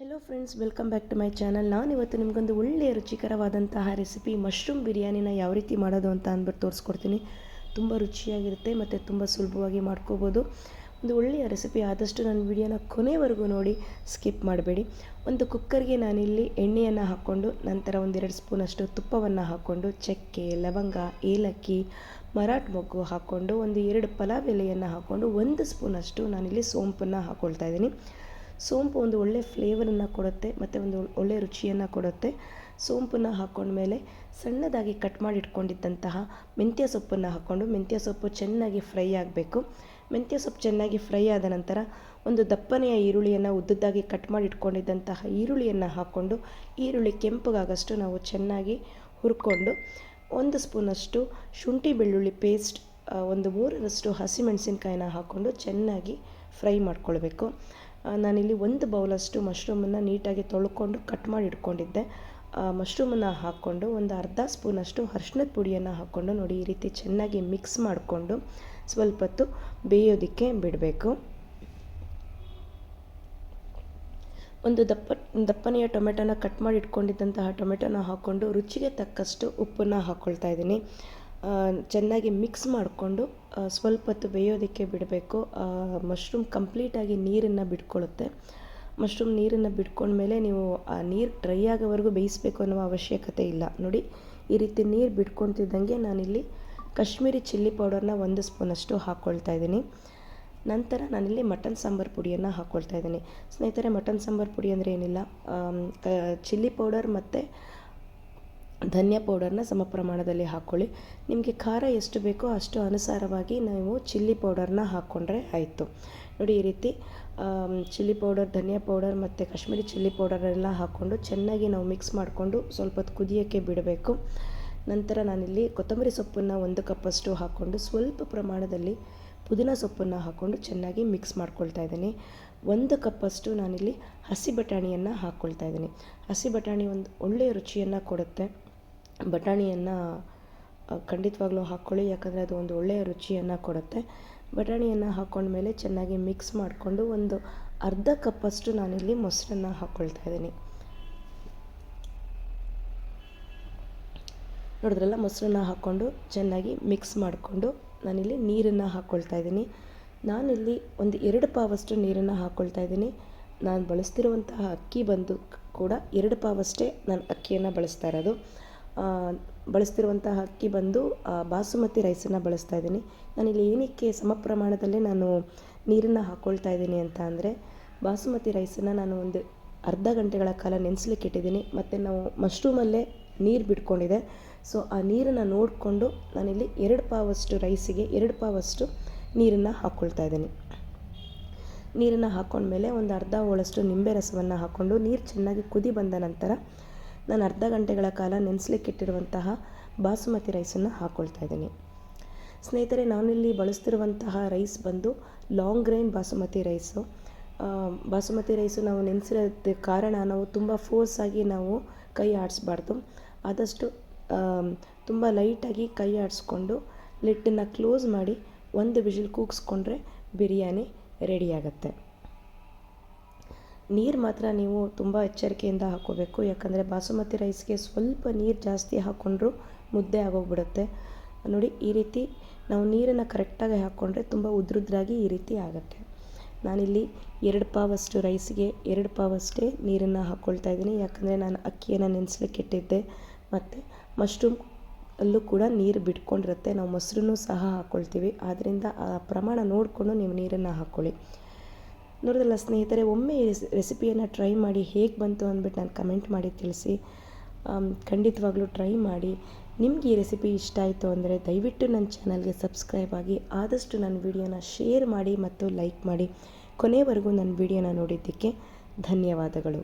Hello friends welcome back to my channel ನಾನು ಇವತ್ತು ನಿಮಗೊಂದು ಒಳ್ಳೆಯ ರುಚಿಕರವಾದಂತಹ ರೆಸಿಪಿ ಮಶ್ರೂಮ್ ಬಿರಿಯಾನಿನ ಯಾವ ರೀತಿ ಮಾಡೋದು ಅಂತ ಅಂದ್ಬಿಟ್ಟು ತೋರಿಸ್ಕೊಡ್ತೀನಿ. ತುಂಬ ರುಚಿಯಾಗಿರುತ್ತೆ ಮತ್ತು ತುಂಬ ಸುಲಭವಾಗಿ ಮಾಡ್ಕೋಬೋದು. ಒಂದು ಒಳ್ಳೆಯ ರೆಸಿಪಿ ಆದಷ್ಟು ನನ್ನ ವಿಡಿಯೋನ ಕೊನೆವರೆಗೂ ನೋಡಿ ಸ್ಕಿಪ್ ಮಾಡಬೇಡಿ. ಒಂದು ಕುಕ್ಕರ್ಗೆ ನಾನಿಲ್ಲಿ ಎಣ್ಣೆಯನ್ನು ಹಾಕ್ಕೊಂಡು, ನಂತರ ಒಂದೆರಡು ಸ್ಪೂನಷ್ಟು ತುಪ್ಪವನ್ನು ಹಾಕ್ಕೊಂಡು, ಚಕ್ಕೆ, ಲವಂಗ, ಏಲಕ್ಕಿ, ಮರಾಠ ಮೊಗ್ಗು ಹಾಕ್ಕೊಂಡು, ಒಂದು ಎರಡು ಪಲಾವ್ ಎಲೆಯನ್ನು ಹಾಕ್ಕೊಂಡು, ಒಂದು ಸ್ಪೂನಷ್ಟು ನಾನಿಲ್ಲಿ ಸೋಂಪನ್ನು ಹಾಕ್ಕೊಳ್ತಾ ಇದ್ದೀನಿ. ಸೋಂಪು ಒಂದು ಒಳ್ಳೆ ಫ್ಲೇವರನ್ನು ಕೊಡುತ್ತೆ ಮತ್ತು ಒಂದು ಒಳ್ಳೆ ರುಚಿಯನ್ನು ಕೊಡುತ್ತೆ. ಸೋಂಪನ್ನು ಹಾಕ್ಕೊಂಡ್ಮೇಲೆ ಸಣ್ಣದಾಗಿ ಕಟ್ ಮಾಡಿ ಇಟ್ಕೊಂಡಿದ್ದಂತಹ ಮೆಂತ್ಯ ಸೊಪ್ಪನ್ನು ಹಾಕ್ಕೊಂಡು ಮೆಂತ್ಯ ಸೊಪ್ಪು ಚೆನ್ನಾಗಿ ಫ್ರೈ ಆಗಬೇಕು. ಮೆಂತ್ಯ ಸೊಪ್ಪು ಚೆನ್ನಾಗಿ ಫ್ರೈ ಆದ ನಂತರ ಒಂದು ದಪ್ಪನೆಯ ಈರುಳ್ಳಿಯನ್ನು ಉದ್ದದ್ದಾಗಿ ಕಟ್ ಮಾಡಿ ಇಟ್ಕೊಂಡಿದ್ದಂತಹ ಈರುಳ್ಳಿಯನ್ನು ಹಾಕ್ಕೊಂಡು ಈರುಳ್ಳಿ ಕೆಂಪಗಾಗಷ್ಟು ನಾವು ಚೆನ್ನಾಗಿ ಹುರ್ಕೊಂಡು ಒಂದು ಸ್ಪೂನಷ್ಟು ಶುಂಠಿ ಬೆಳ್ಳುಳ್ಳಿ ಪೇಸ್ಟ್ ಒಂದು ಮೂರರಷ್ಟು ಹಸಿಮೆಣಸಿನ್ಕಾಯಿನ ಹಾಕ್ಕೊಂಡು ಚೆನ್ನಾಗಿ ಫ್ರೈ ಮಾಡ್ಕೊಳ್ಬೇಕು. ನಾನಿಲ್ಲಿ ಒಂದು ಬೌಲಷ್ಟು ಮಶ್ರೂಮನ್ನು ನೀಟಾಗಿ ತೊಳ್ಕೊಂಡು ಕಟ್ ಮಾಡಿ ಇಟ್ಕೊಂಡಿದ್ದೆ. ಮಶ್ರೂಮನ್ನು ಹಾಕ್ಕೊಂಡು ಒಂದು ಅರ್ಧ ಸ್ಪೂನಷ್ಟು ಅರ್ಶಿನದ ಪುಡಿಯನ್ನು ಹಾಕ್ಕೊಂಡು ನೋಡಿ ಈ ರೀತಿ ಚೆನ್ನಾಗಿ ಮಿಕ್ಸ್ ಮಾಡಿಕೊಂಡು ಸ್ವಲ್ಪ ಹೊತ್ತು ಬೇಯೋದಕ್ಕೆ ಬಿಡಬೇಕು. ಒಂದು ದಪ್ಪ, ದಪ್ಪನೆಯ ಟೊಮೆಟೊನ ಕಟ್ ಮಾಡಿ ಇಟ್ಕೊಂಡಿದ್ದಂತಹ ಟೊಮೆಟೊನ ಹಾಕ್ಕೊಂಡು ರುಚಿಗೆ ತಕ್ಕಷ್ಟು ಉಪ್ಪನ್ನು ಹಾಕ್ಕೊಳ್ತಾ ಇದ್ದೀನಿ. ಚೆನ್ನಾಗಿ ಮಿಕ್ಸ್ ಮಾಡಿಕೊಂಡು ಸ್ವಲ್ಪ ಹೊತ್ತು ಬೇಯೋದಕ್ಕೆ ಬಿಡಬೇಕು. ಮಶ್ರೂಮ್ ಕಂಪ್ಲೀಟಾಗಿ ನೀರನ್ನು ಬಿಟ್ಕೊಳ್ಳುತ್ತೆ ಮಶ್ರೂಮ್ ನೀರನ್ನು ಬಿಟ್ಕೊಂಡ್ಮೇಲೆ ನೀವು ಆ ನೀರು ಡ್ರೈ ಆಗೋವರೆಗೂ ಬೇಯಿಸಬೇಕು ಅನ್ನೋ ಅವಶ್ಯಕತೆ ಇಲ್ಲ. ನೋಡಿ, ಈ ರೀತಿ ನೀರು ಬಿಟ್ಕೊತಿದ್ದಂಗೆ ನಾನಿಲ್ಲಿ ಕಾಶ್ಮೀರಿ ಚಿಲ್ಲಿ ಪೌಡರ್ನ ಒಂದು ಸ್ಪೂನಷ್ಟು ಹಾಕ್ಕೊಳ್ತಾ ಇದ್ದೀನಿ. ನಂತರ ನಾನಿಲ್ಲಿ ಮಟನ್ ಸಾಂಬಾರು ಪುಡಿಯನ್ನು ಹಾಕ್ಕೊಳ್ತಾ ಇದ್ದೀನಿ. ಸ್ನೇಹಿತರೆ, ಮಟನ್ ಸಾಂಬಾರು ಪುಡಿ ಅಂದರೆ ಏನಿಲ್ಲ? ಚಿಲ್ಲಿ ಪೌಡರ್ ಮತ್ತು ಧನಿಯಾ ಪೌಡರ್ನ ಸಮ ಪ್ರಮಾಣದಲ್ಲಿ ಹಾಕ್ಕೊಳ್ಳಿ ನಿಮಗೆ ಖಾರ ಎಷ್ಟು ಬೇಕೋ ಅಷ್ಟು ಅನುಸಾರವಾಗಿ ನೀವು ಚಿಲ್ಲಿ ಪೌಡರ್ನ ಹಾಕ್ಕೊಂಡ್ರೆ ಆಯಿತು. ನೋಡಿ ಈ ರೀತಿ ಚಿಲ್ಲಿ ಪೌಡರ್, ಧನಿಯಾ ಪೌಡರ್ ಮತ್ತು ಕಾಶ್ಮೀರಿ ಚಿಲ್ಲಿ ಪೌಡರೆಲ್ಲ ಹಾಕ್ಕೊಂಡು ಚೆನ್ನಾಗಿ ನಾವು ಮಿಕ್ಸ್ ಮಾಡಿಕೊಂಡು ಸ್ವಲ್ಪ ಹೊತ್ತು ಕುದಿಯೋಕ್ಕೆ ಬಿಡಬೇಕು. ನಂತರ ನಾನಿಲ್ಲಿ ಕೊತ್ತಂಬರಿ ಸೊಪ್ಪನ್ನು ಒಂದು ಕಪ್ಪಷ್ಟು ಹಾಕ್ಕೊಂಡು ಸ್ವಲ್ಪ ಪ್ರಮಾಣದಲ್ಲಿ ಪುದೀನ ಸೊಪ್ಪನ್ನು ಹಾಕ್ಕೊಂಡು ಚೆನ್ನಾಗಿ ಮಿಕ್ಸ್ ಮಾಡ್ಕೊಳ್ತಾ ಇದ್ದೀನಿ. ಒಂದು ಕಪ್ಪಷ್ಟು ನಾನಿಲ್ಲಿ ಹಸಿ ಬಟಾಣಿಯನ್ನು ಹಾಕ್ಕೊಳ್ತಾ ಇದ್ದೀನಿ. ಹಸಿ ಬಟಾಣಿ ಒಂದು ಒಳ್ಳೆಯ ರುಚಿಯನ್ನು ಕೊಡುತ್ತೆ. ಬಟಾಣಿಯನ್ನು ಖಂಡಿತವಾಗ್ಲೂ ಹಾಕ್ಕೊಳ್ಳಿ ಯಾಕಂದರೆ ಅದು ಒಂದು ಒಳ್ಳೆಯ ರುಚಿಯನ್ನು ಕೊಡುತ್ತೆ. ಬಟಾಣಿಯನ್ನು ಹಾಕ್ಕೊಂಡ್ಮೇಲೆ ಚೆನ್ನಾಗಿ ಮಿಕ್ಸ್ ಮಾಡಿಕೊಂಡು ಒಂದು ಅರ್ಧ ಕಪ್ಪಷ್ಟು ನಾನಿಲ್ಲಿ ಮೊಸರನ್ನು ಹಾಕ್ಕೊಳ್ತಾ ಇದ್ದೀನಿ. ನೋಡಿದ್ರಲ್ಲ, ಮೊಸರನ್ನ ಹಾಕ್ಕೊಂಡು ಚೆನ್ನಾಗಿ ಮಿಕ್ಸ್ ಮಾಡಿಕೊಂಡು ನಾನಿಲ್ಲಿ ನೀರನ್ನು ಹಾಕ್ಕೊಳ್ತಾ ಇದ್ದೀನಿ. ನಾನಿಲ್ಲಿ ಒಂದು ಎರಡು ಪಾವಷ್ಟು ನೀರನ್ನು ಹಾಕ್ಕೊಳ್ತಾ ಇದ್ದೀನಿ. ನಾನು ಬಳಸ್ತಿರುವಂತಹ ಅಕ್ಕಿ ಬಂದು ಕೂಡ ಎರಡು ಪಾವಷ್ಟೇ ನಾನು ಅಕ್ಕಿಯನ್ನು ಬಳಸ್ತಾ ಇರೋದು. ಬಳಸ್ತಿರುವಂತಹ ಅಕ್ಕಿ ಬಂದು ಬಾಸುಮತಿ ರೈಸನ್ನು ಬಳಸ್ತಾ ಇದ್ದೀನಿ. ನಾನಿಲ್ಲಿ ಏನಕ್ಕೆ ಸಮ ಪ್ರಮಾಣದಲ್ಲೇ ನಾನು ನೀರನ್ನು ಹಾಕ್ಕೊಳ್ತಾ ಇದ್ದೀನಿ ಅಂತ ಅಂದರೆ, ಬಾಸುಮತಿ ರೈಸನ್ನು ನಾನು ಒಂದು ಅರ್ಧ ಗಂಟೆಗಳ ಕಾಲ ನೆನೆಸ್ಲಿಕ್ಕೆ ಇಟ್ಟಿದ್ದೀನಿ. ಮತ್ತು ನಾವು ಮಶ್ರೂಮಲ್ಲೇ ನೀರು ಬಿಟ್ಕೊಂಡಿದೆ. ಸೊ ಆ ನೀರನ್ನು ನೋಡಿಕೊಂಡು ನಾನಿಲ್ಲಿ ಎರಡು ಪಾವಷ್ಟು ರೈಸಿಗೆ ಎರಡು ಪಾವಷ್ಟು ನೀರನ್ನು ಹಾಕ್ಕೊಳ್ತಾ ಇದ್ದೀನಿ. ನೀರನ್ನು ಹಾಕ್ಕೊಂಡ್ಮೇಲೆ ಒಂದು ಅರ್ಧ ಹೋಳಷ್ಟು ನಿಂಬೆ ರಸವನ್ನು ಹಾಕ್ಕೊಂಡು ನೀರು ಚೆನ್ನಾಗಿ ಕುದಿ ಬಂದ ನಂತರ ನಾನು ಅರ್ಧ ಗಂಟೆಗಳ ಕಾಲ ನೆನೆಸ್ಲಿಕ್ಕಿಟ್ಟಿರುವಂತಹ ಬಾಸುಮತಿ ರೈಸನ್ನು ಹಾಕ್ಕೊಳ್ತಾ ಇದ್ದೀನಿ. ಸ್ನೇಹಿತರೆ, ನಾನಿಲ್ಲಿ ಬಳಸ್ತಿರುವಂತಹ ರೈಸ್ ಬಂದು long grain basmati rice. Basmati rice ನಾವು ನೆನೆಸಿರೋದ ಕಾರಣ ನಾವು ತುಂಬ ಫೋರ್ಸಾಗಿ ನಾವು ಕೈ ಆಡಿಸ್ಬಾರ್ದು. ಆದಷ್ಟು ತುಂಬ ಲೈಟಾಗಿ ಕೈ ಆಡಿಸ್ಕೊಂಡು ಲಿಟ್ಟನ್ನು ಕ್ಲೋಸ್ ಮಾಡಿ ಒಂದು ವಿಜಿಲ್ ಕೂಗಿಸ್ಕೊಂಡ್ರೆ ಬಿರಿಯಾನಿ ರೆಡಿಯಾಗತ್ತೆ ನೀರು ಮಾತ್ರ ನೀವು ತುಂಬ ಎಚ್ಚರಿಕೆಯಿಂದ ಹಾಕ್ಕೋಬೇಕು ಯಾಕಂದರೆ ಬಾಸುಮತಿ ರೈಸ್ಗೆ ಸ್ವಲ್ಪ ನೀರು ಜಾಸ್ತಿ ಹಾಕ್ಕೊಂಡ್ರೂ ಮುದ್ದೆ ಆಗೋಗ್ಬಿಡುತ್ತೆ. ನೋಡಿ, ಈ ರೀತಿ ನಾವು ನೀರನ್ನು ಕರೆಕ್ಟಾಗಿ ಹಾಕ್ಕೊಂಡ್ರೆ ತುಂಬ ಉದ್ರುದ್ರಾಗಿ ಈ ರೀತಿ ಆಗುತ್ತೆ. ನಾನಿಲ್ಲಿ ಎರಡು ಪಾವಷ್ಟು ರೈಸ್ಗೆ ಎರಡು ಪಾವಷ್ಟೇ ನೀರನ್ನು ಹಾಕ್ಕೊಳ್ತಾ ಇದ್ದೀನಿ. ಯಾಕಂದರೆ ನಾನು ಅಕ್ಕಿಯನ್ನು ನೆನೆಸ್ಲಿಕ್ಕೆ ಇಟ್ಟಿದ್ದೆ. ಮತ್ತು ಮಶ್ರೂಮ್ ಅಲ್ಲೂ ಕೂಡ ನೀರು ಬಿಟ್ಕೊಂಡಿರುತ್ತೆ. ನಾವು ಮೊಸರನ್ನು ಸಹ ಹಾಕ್ಕೊಳ್ತೀವಿ ಆದ್ದರಿಂದ ಆ ಪ್ರಮಾಣ ನೋಡಿಕೊಂಡು ನೀವು ನೀರನ್ನು ಹಾಕ್ಕೊಳ್ಳಿ ನೋಡಿದ್ರಲ್ಲ ಸ್ನೇಹಿತರೆ, ಒಮ್ಮೆ ಈ ರೆಸಿಪಿಯನ್ನು ಟ್ರೈ ಮಾಡಿ ಹೇಗೆ ಬಂತು ಅಂದ್ಬಿಟ್ಟು ನಾನು ಕಮೆಂಟ್ ಮಾಡಿ ತಿಳಿಸಿ. ಖಂಡಿತವಾಗ್ಲೂ ಟ್ರೈ ಮಾಡಿ. ನಿಮ್ಗೆ ಈ ರೆಸಿಪಿ ಇಷ್ಟ ಆಯಿತು ಅಂದರೆ ದಯವಿಟ್ಟು ನನ್ನ ಚಾನಲ್ಗೆ ಸಬ್ಸ್ಕ್ರೈಬ್ ಆಗಿ ಆದಷ್ಟು ನನ್ನ ವಿಡಿಯೋನ ಶೇರ್ ಮಾಡಿ ಮತ್ತು ಲೈಕ್ ಮಾಡಿ. ಕೊನೆವರೆಗೂ ನನ್ನ ವಿಡಿಯೋನ ನೋಡಿದ್ದಕ್ಕೆ ಧನ್ಯವಾದಗಳು.